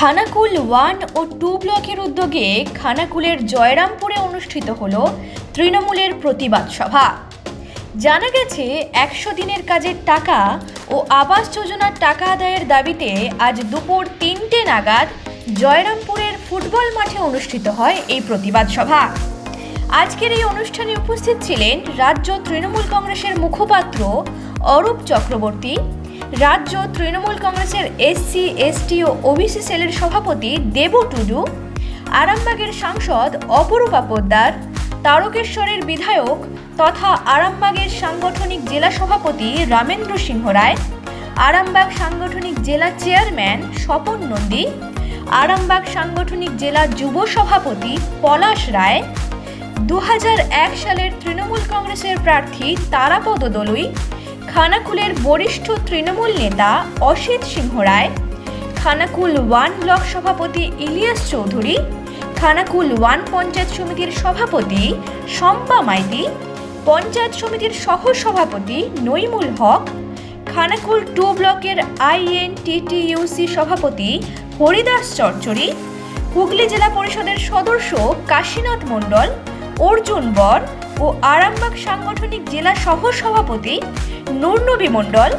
Khanakul one ও two ব্লকের উদ্যোগে খানাকুলের জয়রামপুরে অনুষ্ঠিত হল তৃণমূলের প্রতিবাদ সভা। জানা গেছে, একশো দিনের কাজের টাকা ও আবাস যোজনার টাকা আদায়ের দাবিতে আজ দুপুর তিনটে নাগাদ জয়রামপুরের ফুটবল মাঠে অনুষ্ঠিত হয় এই প্রতিবাদ সভা। আজকের এই অনুষ্ঠানে উপস্থিত ছিলেন রাজ্য তৃণমূল কংগ্রেসের মুখপাত্র অরূপ চক্রবর্তী রাজ্য তৃণমূল কংগ্রেসের এসসি এসটি ও ওবিসি সেলের সভাপতি দেবু টুডু, আরামবাগের সাংসদ অপরূপা পোদ্দার, তারকেশ্বরের বিধায়ক তথা আরামবাগের সাংগঠনিক জেলা সভাপতি রামেন্দ্র সিংহ রায়, আরামবাগ সাংগঠনিক জেলা চেয়ারম্যান স্বপন নন্দী, আরামবাগ সাংগঠনিক জেলা যুব সভাপতি পলাশ রায় দু হাজার এক সালের তৃণমূল কংগ্রেসের প্রার্থী তারাপদ দলুই খানাকুলের বরিষ্ঠ তৃণমূল নেতা অসিত সিংহ রায়, খানাকুল ওয়ান ব্লক সভাপতি ইলিয়াস চৌধুরী, খানাকুল ওয়ান পঞ্চায়েত সমিতির সভাপতি শম্পা মাইতি, পঞ্চায়েত সমিতির সহ সভাপতি নইমুল হক, খানাকুল টু ব্লকের আইএনটিটিইউসি সভাপতি হরিদাস চরচড়ি হুগলি জেলা পরিষদের সদস্য কাশীনাথ মণ্ডল, অর্জুন বর ও আরামবাগ সাংগঠনিক জেলা সহ সভাপতি নুরনবী মণ্ডল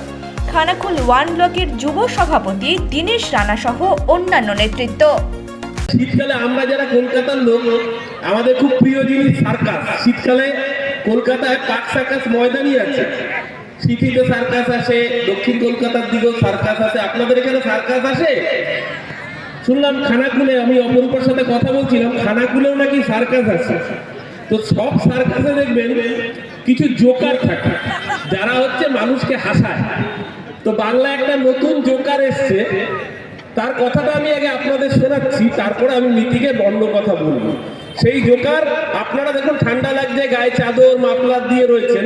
খানাকুল ওয়ান ব্লকের যুব সভাপতি দীনেশ রানা সহ অন্যান্য নেতৃত্ব। শীতকালে আমরা যারা কলকাতার লোক, আমাদের খুব প্রিয় জিনিস সার্কাস, শীতকালে কলকাতায় পাক সার্কাস ময়দানই আছে। শীতিতে সার্কাস আসে, দক্ষিণ কলকাতার দিকেও সার্কাস আসে। আপনাদের এখানে সার্কাস আসে? শুনলাম খানাকুলে, আমি অপরূপার সাথে কথা বলছিলাম, খানাকুলেও নাকি সার্কাস আছে। তো সব সার্কাসে দেখবেন কিছু জোকার থাকে, যারা হচ্ছে মানুষকে হাসায়। তো বাংলা একটা নতুন জোকার এসছে, তার কথাটা আমি আগে আপনাদের শোনাচ্ছি, তারপরে আমি নীতিকে বন্ধ কথা বলব। সেই জোকার আপনারা দেখুন, ঠান্ডা লাগছে, গায়ে চাদর, মাফলার দিয়ে রয়েছেন।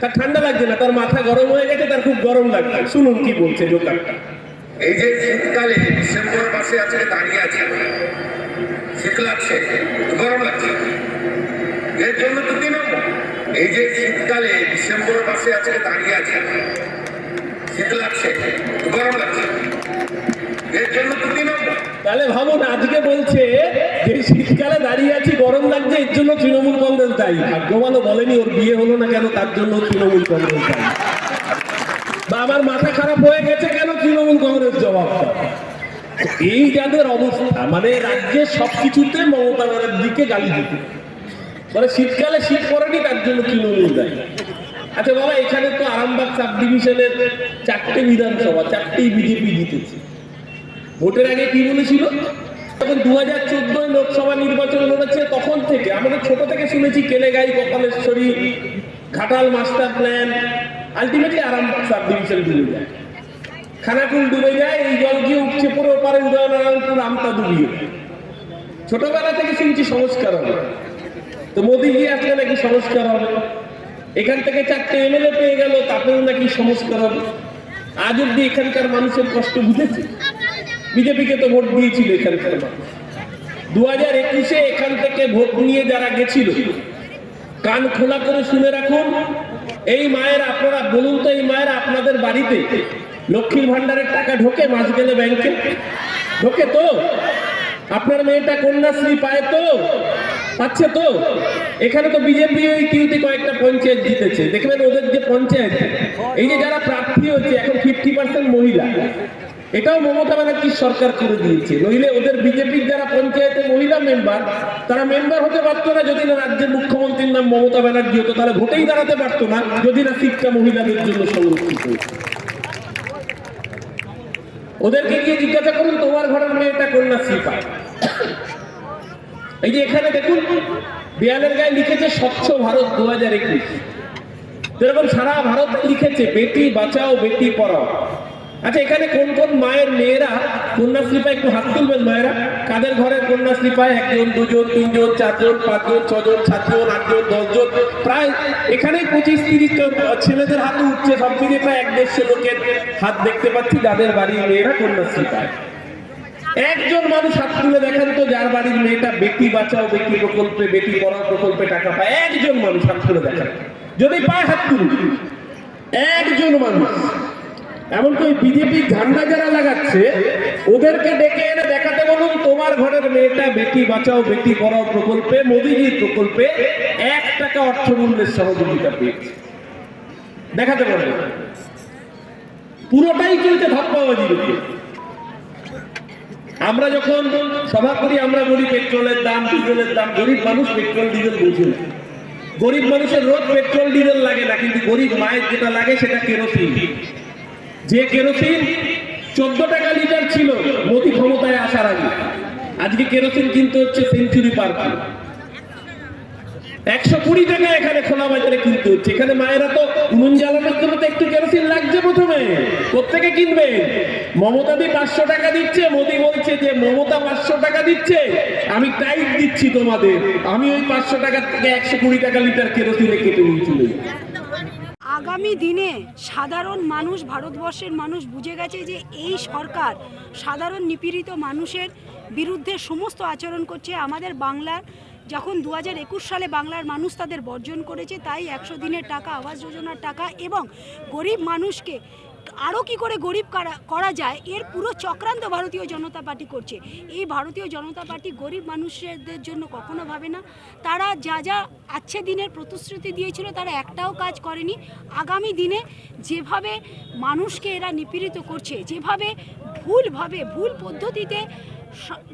তার ঠান্ডা লাগছে না, তার মাথা গরম হয়ে গেছে, তার খুব গরম লাগছে। শুনুন কি বলছে জোকারটা এই যে শীতকালে ডিসেম্বর মাসে আজকে দাঁড়িয়ে আছে শীত লাগছে গরম লাগছে। এর জন্য তো কি এই যে শীতকালে ডিসেম্বর মাসে আজকে দাঁড়িয়ে আছে শীত লাগছে, গরম লাগছে। তাহলে ভাবুন, আজকে বলছে যে শীতকালে দাঁড়িয়ে আছি, গরম লাগছে, এর জন্য তৃণমূল কংগ্রেস দায়ী। ভাগ্যবানও বলেনি, ওর বিয়ে হলো না কেন, তার জন্য তৃণমূল কংগ্রেস দায়ী। বা আমার মাথা খারাপ হয়ে গেছে কেন তৃণমূল কংগ্রেস জবাব এই যাদের অবস্থা মানে রাজ্যের সবকিছুতে মমতা ব্যানার্জিকে গালি দিতে। মানে শীতকালে শীত পড়েনি, তার জন্য তৃণমূল দেয় আচ্ছা বাবা, এখানে তো আরামবাগ সাব ডিভিশনের চারটে বিধানসভা, চারটেই বিজেপি জিতেছে। ভোটের আগে কি বলেছিল? তখন দু হাজার চোদ্দোয় লোকসভা নির্বাচন লড়েছে, তখন থেকে আমাদের ছোট থেকে শুনেছি, Kaleghai Kapaleshwari Ghatal master plan ultimately Arambagh sub division ডুবে যায়। খানাকুল ডুবে যায়, এই জল গিয়ে উঠছে পুরো পারে উদয়নারায়ণপুর আমটা ডুবিয়ে ছোটবেলা থেকে শুনছি সংস্কার হবে। তো মোদি গিয়ে আসলে নাকি সংস্কার হবে। এখান থেকে চারটে এমএলএ পেয়ে গেল, তাতেও নাকি সংস্কার হবে। আজ অব্দি এখানকার মানুষের কষ্ট বুঝেছে। বিজেপিকে তো ভোট দিয়েছিল এখানকার মানুষ। দু হাজার একুশে এখান থেকে ভোট নিয়ে যারা গেছিল, কান খোলা করে শুনে রাখুন, এই মায়ের আপনারা বলুন তো, এই মায়ের আপনাদের বাড়িতে লক্ষ্মীর ভান্ডারের টাকা ঢোকে মাস গেলে ব্যাংকে? ঢোকে তো? আপনার মেয়েটা কন্যাশ্রী পায় তো? পাচ্ছে তো, এখানে তো বিজেপি ওই তিনটি কয়েকটা পঞ্চায়েত জিতেছে। দেখবেন ওদের যে পঞ্চায়েত, এই যে যারা প্রার্থী হচ্ছে, এখন ফিফটি পার্সেন্ট মহিলা, এটাও মমতা ব্যানার্জির সরকার করে দিয়েছে। নইলে ওদের বিজেপির যারা পঞ্চায়েতে মহিলা মেম্বার তারা মেম্বার হতে পারতো না যদি না রাজ্যের মুখ্যমন্ত্রীর নাম মমতা ব্যানার্জি হতো। তাহলে ভোটেই দাঁড়াতে পারতো না যদি না শিক্ষা মহিলাদের জন্য সংরক্ষিত ওদেরকে গিয়ে জিজ্ঞাসা করুন, তোমার ঘরের মেয়েটা কন্যাশ্রী পায় এই যে এখানে দেখুন দেয়ালের গায়ে লিখেছে স্বচ্ছ ভারত দু হাজার একুশ যেরকম সারা ভারত লিখেছে, বেটি বাঁচাও, বেটি পড়াও। আচ্ছা এখানে কোন কোন মায়ের মেয়েরা কন্যাশ্রী পায়? একটু হাত তুলবেন মায়েরা। কাদের ঘরে কন্যাশ্রী পায়? একজন, দুজন, তিনজন, চারজন, পাঁচজন, ছজন, সাতজন, আটজন, দশজন। প্রায় এখানেই পঁচিশ, তিরিশ জন ছেলেদের হাতে উঠছে। সব দিকে প্রায় এক দেড়শো লোকের হাত দেখতে পাচ্ছি, যাদের বাড়ির মেয়েরা কন্যাশ্রী পায়। একজন মানুষ হাত তুলে দেখেন তো, যার বাড়ির মেয়েটা বেটি বাঁচাও, বেটি প্রকল্পে, বেটি পড়াও, প্রকল্পে টাকা পায়। একজন মানুষ হাত তুলে দেখেন। যদি পায় হাত তুলুন। একজন মানুষ। এমনকি ওই বিজেপি ঝান্ডা যারা লাগাচ্ছে, ওদেরকে ডেকে এনে দেখাতে বলুন, তোমার ঘরের মেয়েটা বেটি বাঁচাও, বেটি পড়াও প্রকল্পে, মোদিজির প্রকল্পে এক টাকা অর্থমূল্যের সহযোগিতা পেয়েছে। দেখাতে পারবে? পুরোটাই চলছে ধাপ্পাবাজির উপরে। আমরা যখন সভা করি, আমরা বলি পেট্রোলের দাম, ডিজেলের দাম, গরিব মানুষ পেট্রোল, ডিজেল বুঝে গরিব মানুষের রোজ পেট্রোল, ডিজেল লাগে না, কিন্তু গরিব মায়ের যেটা লাগে সেটা কেরোসিন। যে কেরোসিন চোদ্দ টাকা লিটার ছিল, মোদি ক্ষমতায় আসার আগে। আজকে কেরোসিন কিনতে হচ্ছে সেঞ্চুরি পার্ক একশো কুড়ি টাকা এখানে খোলা বাজারে কিনতে হচ্ছে এখানে মায়েরা তো উনুন জ্বালানোর জন্য একটু কেরোসিন লাগছে প্রথমে। কোথেকে কিনবে? মমতা দি পাঁচশো টাকা দিচ্ছে, মোদি বলছে যে, মমতা পাঁচশো টাকা দিচ্ছে, আমি টাইট দিচ্ছি তোমাদের। আমি ওই পাঁচশো টাকা থেকে একশো কুড়ি টাকা লিটার কেরোসিনে কেটে নিয়ে আগামী দিনে সাধারণ মানুষ, ভারতবর্ষের মানুষ বুঝে গেছে যে, এই সরকার সাধারণ নিপীড়িত মানুষের বিরুদ্ধে সমস্ত আচরণ করছে। আমাদের বাংলার যখন দু হাজার একুশ সালে বাংলার মানুষ তাদের বর্জন করেছে, তাই একশো দিনের টাকা, আবাস যোজনার টাকা এবং গরিব মানুষকে আরও কি করে গরিব করা- করা যায়, এর পুরো চক্রান্ত ভারতীয় জনতা পার্টি করছে। এই ভারতীয় জনতা পার্টি গরিব মানুষদের জন্য কখনো ভাবে না। তারা যা যা আচ্ছে দিনের প্রতিশ্রুতি দিয়েছিল, তারা একটাও কাজ করেনি। আগামী দিনে যেভাবে মানুষকে এরা নিপীড়িত করছে, যেভাবে ভুলভাবে, ভুল পদ্ধতিতে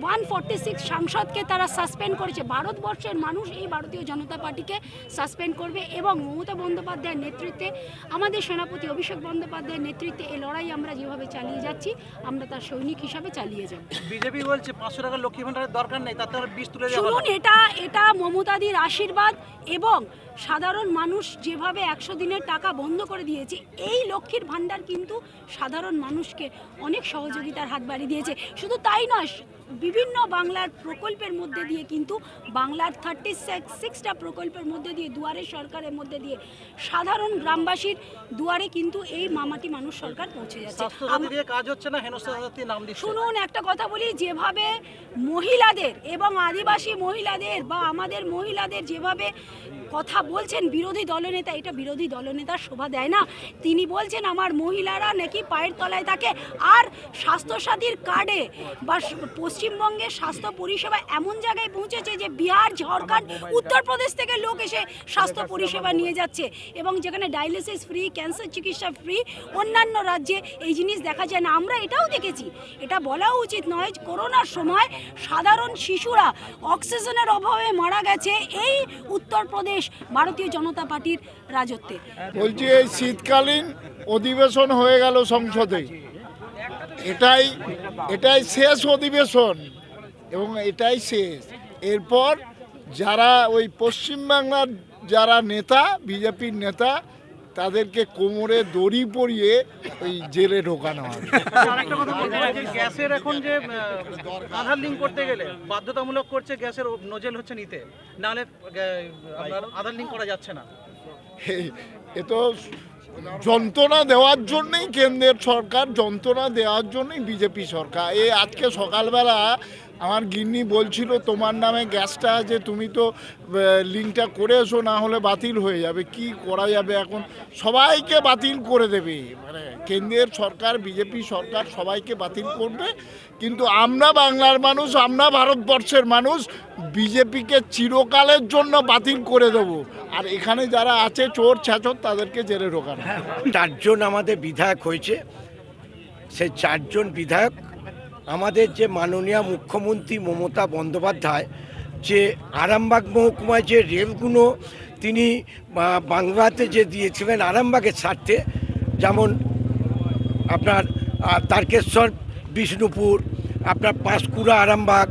ওয়ান ফর্টি সিক্স সাংসদকে তারা সাসপেন্ড করেছে। ভারতবর্ষের মানুষ এই ভারতীয় জনতা পার্টিকে সাসপেন্ড করবে এবং মমতা বন্দ্যোপাধ্যায়ের নেতৃত্বে আমাদের সেনাপতি অভিষেক বন্দ্যোপাধ্যায়ের নেতৃত্বে এই লড়াই আমরা যেভাবে চালিয়ে যাচ্ছি আমরা তার সৈনিক হিসাবে চালিয়ে যাব। বিজেপি বলছে পাঁচশো টাকা লক্ষ্মী ভান্ডারের দরকার নেই তাতে বিষ তুলে শুনুন এটা এটা মমতাদির আশীর্বাদ এবং সাধারণ মানুষ যেভাবে একশো দিনের টাকা বন্ধ করে দিয়েছে এই লক্ষ্মীর ভাণ্ডার কিন্তু সাধারণ মানুষকে অনেক সহযোগিতার হাত বাড়িয়ে দিয়েছে। শুধু তাই নয় বিভিন্ন বাংলার প্রকল্পের মধ্যে দিয়ে কিন্তু বাংলার থার্টি সিক্সটা প্রকল্পের মধ্যে দিয়ে দুয়ারে সরকারের মধ্যে দিয়ে সাধারণ গ্রামবাসীর দুয়ারে কিন্তু এই মামাটি মানুষ সরকার পৌঁছে যাচ্ছে। কাজ হচ্ছে না নাম শুনুন একটা কথা বলি যেভাবে মহিলাদের এবং আদিবাসী মহিলাদের বা আমাদের মহিলাদের যেভাবে কথা বলছেন বিরোধী দলনেতা এটা বিরোধী দলনেতার শোভা দেয় না। তিনি বলছেন আমার মহিলারা নাকি পায়ের তলায় থাকে আর স্বাস্থ্যসাথীর কার্ডে বা স- পশ্চিমবঙ্গের স্বাস্থ্য পরিষেবা এমন জায়গায় পৌঁছেছে যে বিহার ঝাড়খণ্ড উত্তরপ্রদেশ থেকে লোক এসে স্বাস্থ্য পরিষেবা নিয়ে যাচ্ছে। এবং যেখানে ডায়ালিসিস ফ্রি ক্যান্সার চিকিৎসা ফ্রি অন্যান্য রাজ্যে এই জিনিস দেখা যায় না। আমরা এটাও দেখেছি। এটা বলা উচিত নয় যে করোনার সময় সাধারণ শিশুরা অক্সিজেনের অভাবে মারা গেছে। এই উত্তরপ্রদেশ ভারতীয় জনতা পার্টির রাজত্বে। বলছি এই শীতকালীন অধিবেশন হয়ে গেল সংসদে। এটাই এটাই শেষ অধিবেশন এবং এটাই শেষ। এরপর যারা ওই পশ্চিমবাংলার যারা নেতা বিজেপির নেতা তাদেরকে কোমরে দড়ি পরিয়ে ওই জেলে ঢোকানো হবে গ্যাসের এখন যে আধার লিঙ্ক করতে গেলে বাধ্যতামূলক করছে গ্যাসের নোজেল হচ্ছে নিতে। নাহলে আধার লিঙ্ক করা যাচ্ছে না। এ তো যন্ত্রণা দেওয়ার জন্যই কেন্দ্রের সরকার যন্ত্রণা দেওয়ার জন্যই বিজেপি সরকার। এই আজকে সকালবেলা আমার গিন্নি বলছিল, তোমার নামে গ্যাসটা যে তুমি তো লিঙ্কটা করে এসো না হলে বাতিল হয়ে যাবে। কি করা যাবে এখন? সবাইকে বাতিল করে দেবে। মানে কেন্দ্রের সরকার, বিজেপি সরকার সবাইকে বাতিল করবে। কিন্তু আমরা বাংলার মানুষ, আমরা ভারতবর্ষের মানুষ, বিজেপিকে চিরকালের জন্য বাতিল করে দেব। আর এখানে যারা আছে, চোর, ছাচর, তাদেরকে জেলে ঢোকানো। চারজন আমাদের বিধায়ক হয়েছে। সেই চারজন বিধায়ক আমাদের যে মাননীয় মুখ্যমন্ত্রী মমতা বন্দ্যোপাধ্যায়, যে আরামবাগ মহকুমায় যে রেলগুলো তিনি বাংলাতে যে দিয়েছিলেন আরামবাগের স্বার্থে, যেমন আপনার তারকেশ্বর, বিষ্ণুপুর, আপনার পাঁশকুড়া আরামবাগ,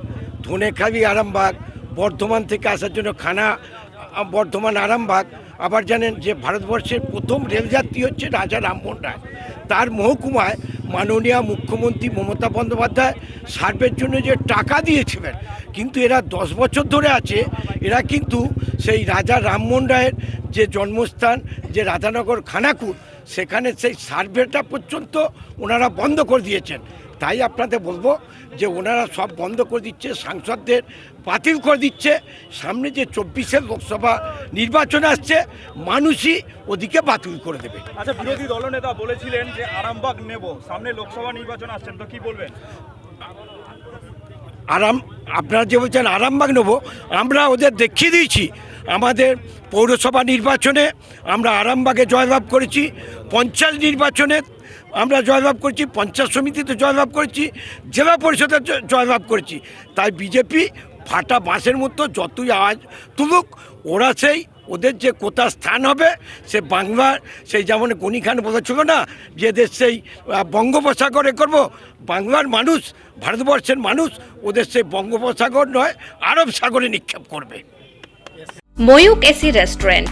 ধনেখালি আরামবাগ, বর্ধমান থেকে আসার জন্য খানা বর্ধমান আরামবাগ, আবার জানেন যে ভারতবর্ষের প্রথম রেলযাত্রী হচ্ছে রাজা রামমোহন রায়। তার মহকুমায় মাননীয় মুখ্যমন্ত্রী মমতা বন্দ্যোপাধ্যায় সার্ভের জন্য যে টাকা দিয়েছিলেন, কিন্তু এরা দশ বছর ধরে আছে, এরা কিন্তু সেই রাজা রামমোহন রায়ের যে জন্মস্থান, যে রাধানগর খানাকুর সেখানে সেই সার্ভেটা পর্যন্ত ওনারা বন্ধ করে দিয়েছেন। তাই আপনাদের বলব যে ওনারা সব বন্ধ করে দিচ্ছে সাংসদদের বাতিল করে দিচ্ছে। সামনে যে চব্বিশের লোকসভা নির্বাচন আসছে মানুষই ওদিকে বাতিল করে দেবে। আচ্ছা বিরোধী দলনেতা বলেছিলেন যে আরামবাগ নেব সামনে লোকসভা নির্বাচন আসছেন তো কি বলবেন? আরাম আপনারা যে বলছেন আরামবাগ নেব আমরা ওদের দেখিয়ে দিয়েছি। আমাদের পৌরসভা নির্বাচনে আমরা আরামবাগে জয়লাভ করেছি পঞ্চায়েত নির্বাচনে আমরা জয়লাভ করেছি পঞ্চায়েত সমিতিতে জয়লাভ করেছি জেলা পরিষদে জয়লাভ করেছি। তাই বিজেপি ফাটা বাঁশের মতো যতই আওয়াজ তুলুক, ওরা সেই ওদের যে কোথা স্থান হবে, সে বাংলার সেই যেমন গনি খান বলেছিল না, যে দেশ সেই বঙ্গোপসাগরে করব, বাংলার মানুষ, ভারতবর্ষের মানুষ, ওদের সেই বঙ্গোপসাগর নয়, আরব সাগরে নিক্ষেপ করবে। Mayukh AC restaurant.